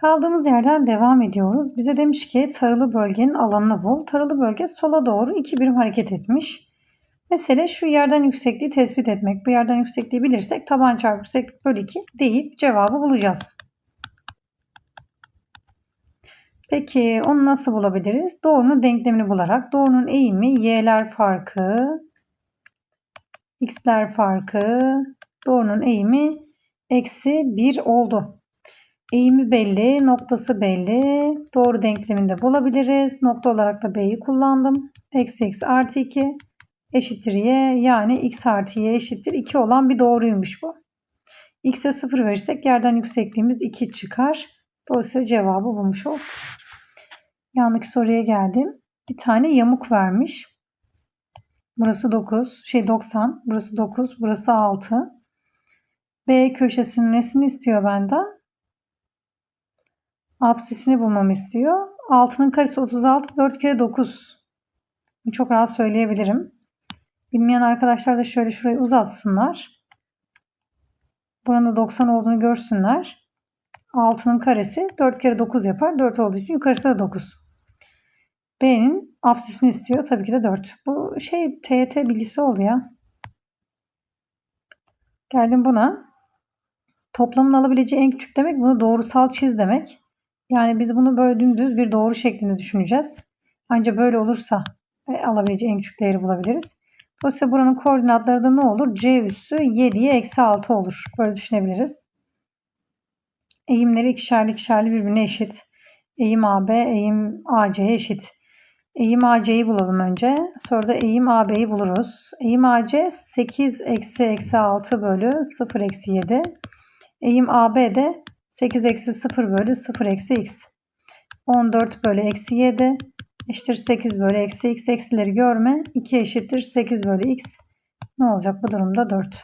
Kaldığımız yerden devam ediyoruz. Bize demiş ki taralı bölgenin alanını bul. Taralı bölge sola doğru iki birim hareket etmiş. Mesele şu yerden yüksekliği tespit etmek. Bu yerden yüksekliği bilirsek taban çarpı yükseklik bölü 2 deyip cevabı bulacağız. Peki onu nasıl bulabiliriz? Doğrunun denklemini bularak. Doğrunun eğimi y'ler farkı, x'ler farkı, doğrunun eğimi eksi 1 oldu. Eğimi belli, noktası belli. Doğru denkleminde bulabiliriz. Nokta olarak da b'yi kullandım. Eksi x artı 2 eşittir y. Yani x artı y eşittir 2 olan bir doğruymuş bu. x'e 0 verirsek yerden yüksekliğimiz 2 çıkar. Dolayısıyla cevabı bulmuş olduk. Yandaki soruya geldim. Bir tane yamuk vermiş. Burası 9, şey 90, burası 9, burası 6. B köşesinin nesini istiyor benden? Apsisini bulmamı istiyor. 6'nın karesi 36, 4 kere 9. Çok rahat söyleyebilirim. Bilmeyen arkadaşlar da şöyle şurayı uzatsınlar. Buranın 90 olduğunu görsünler. 6'nın karesi 4 kere 9 yapar. 4 olduğu için yukarısı da 9. B'nin apsisini istiyor. Tabii ki de 4. Bu şey TYT bilgisi oldu ya. Geldim buna. Toplamın alabileceği en küçük demek bunu doğrusal çiz demek. Yani biz bunu böyle dümdüz bir doğru şeklinde düşüneceğiz. Ancak böyle olursa e, alabileceği en küçük değeri bulabiliriz. Dolayısıyla buranın koordinatları da ne olur? C üssü 7'ye eksi 6 olur. Böyle düşünebiliriz. Eğimleri ikişerli ikişerli birbirine eşit. Eğim AB, eğim AC'ye eşit. Eğim AC'yi bulalım önce. Sonra da eğim AB'yi buluruz. Eğim AC 8 eksi eksi 6 bölü 0 eksi 7. Eğim AB de 8 eksi 0 bölü 0 eksi x. 14 bölü eksi 7 eşittir 8 bölü eksi x. Eksileri görme. 2 eşittir 8 bölü x. Ne olacak bu durumda? 4.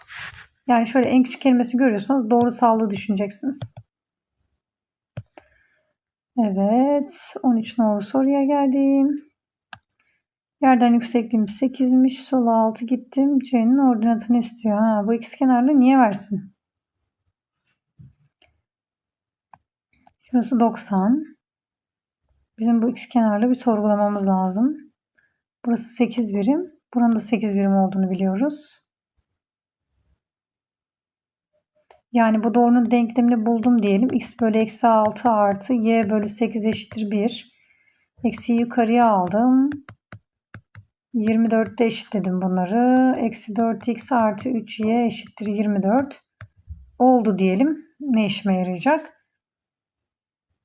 Yani şöyle en küçük kelimesi görüyorsanız doğru sağlığı düşüneceksiniz. Evet. 13 nolu soruya geldim. Yerden yüksekliğim 8'miş. Sola 6 gittim. C'nin ordinatını istiyor. Ha, bu x kenarını niye versin? Şurası 90. Bizim bu x kenarlı bir sorgulamamız lazım. Burası 8 birim. Buranın da 8 birim olduğunu biliyoruz. Yani bu doğrunun denklemini buldum diyelim. x bölü eksi 6 artı y bölü 8 eşittir 1. Eksiyi yukarıya aldım. 24'te eşitledim bunları. Eksi 4x artı 3y eşittir 24. Oldu diyelim. Ne işime yarayacak?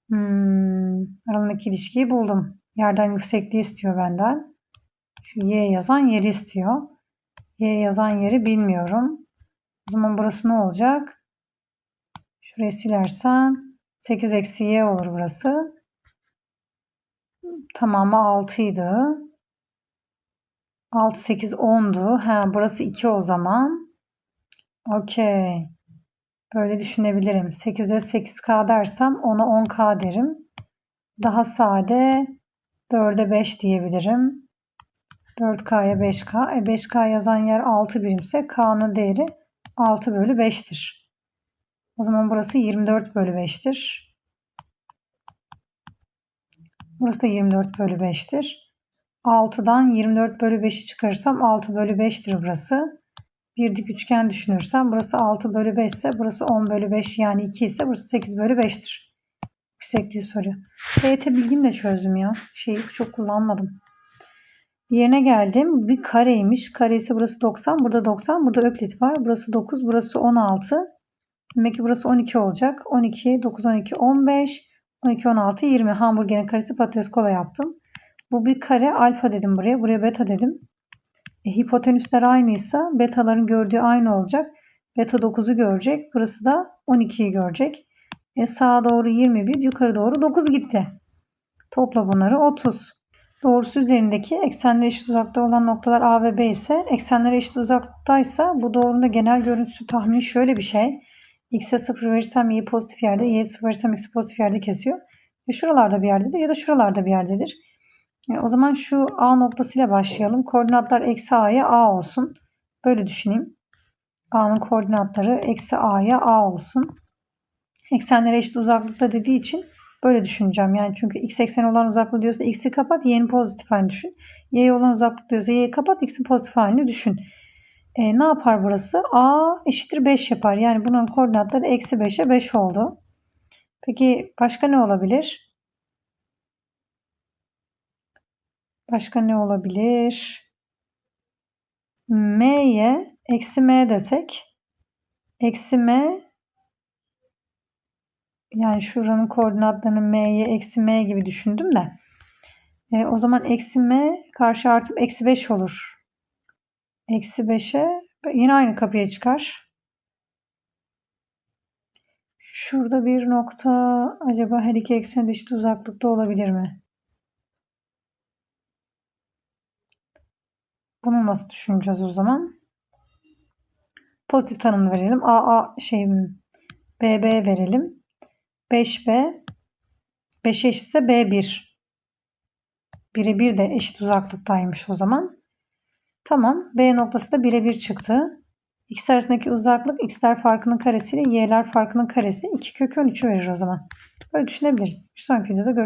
Hmm, aralarındaki ilişkiyi buldum. Yerden yüksekliği istiyor benden. Şu y yazan yeri istiyor. Y yazan yeri bilmiyorum. O zaman burası ne olacak? Şurayı silersem 8 eksi y olur burası. Tamamı 6 idi. 6, 8, 10'du. Ha, burası 2 o zaman. Okey. Böyle düşünebilirim. 8'e 8K dersem ona 10K derim. Daha sade 4'e 5 diyebilirim. 4K'ya 5K. E 5K yazan yer 6 birimse K'nın değeri 6 bölü 5'tir. O zaman burası 24 bölü 5'tir. Burası da 24 bölü 5'tir. 6'dan 24 bölü 5'i çıkarırsam 6 bölü 5'tir burası. Bir dik üçgen düşünürsem burası 6 bölü 5 ise burası 10 bölü 5 yani 2 ise burası 8 bölü 5'tir. Yüksekliği soruyor. TYT bilgimle çözdüm ya. Şeyi çok kullanmadım. Yerine geldim. Bir kareymiş. Karesi burası 90. Burada 90. Burada öklit var. Burası 9. Burası 16. Demek ki burası 12 olacak. 12, 9, 12, 15. 12, 16, 20. Hamburgerin karesi patates kola yaptım. Bu bir kare. Alfa dedim buraya. Buraya beta dedim. E, hipotenüsler aynıysa betaların gördüğü aynı olacak. Beta 9'u görecek. Burası da 12'yi görecek. E, sağa doğru 21, yukarı doğru 9 gitti. Topla bunları 30. Doğrusu üzerindeki eksenler eşit uzakta olan noktalar A ve B ise eksenler eşit uzaktaysa bu doğrunun genel görüntüsü tahmini şöyle bir şey. X'e 0 verirsem Y pozitif yerde, Y'ye 0 verirsem X pozitif yerde kesiyor. E şuralarda bir yerdedir ya da şuralarda bir yerdedir. E o zaman şu A noktasıyla başlayalım. Koordinatlar eksi A'ya A olsun. Böyle düşüneyim. A'nın koordinatları eksi A'ya A olsun. Eksenlere eşit uzaklıkta dediği için Böyle düşüneceğim. Yani çünkü x ekseni olan uzaklığı diyorsa x'i kapat, y'nin pozitif halini düşün. y'ye olan uzaklık diyorsa y'yi kapat, x'in pozitif halini düşün. E, ne yapar burası? a eşittir 5 yapar. Yani bunun koordinatları eksi 5'e 5 oldu. Peki başka ne olabilir? Başka ne olabilir? m'ye eksi m desek eksi m yani şuranın koordinatlarını m'ye eksi m gibi düşündüm de e, o zaman eksi m karşı artıp eksi 5 olur. Eksi 5'e yine aynı kapıya çıkar. Şurada bir nokta acaba her iki eksen eşit uzaklıkta olabilir mi? Bunu nasıl düşüneceğiz o zaman? Pozitif tanımını verelim. AA şey BB verelim. 5B 5 eşitse B1. 1'e 1 de eşit uzaklıktaymış o zaman. Tamam. B noktası da 1'e 1 çıktı. X arasındaki uzaklık x'ler farkının karesi ile y'ler farkının karesi 2 kök 13'ü verir o zaman. Böyle düşünebiliriz. Bir sonraki videoda görüşmek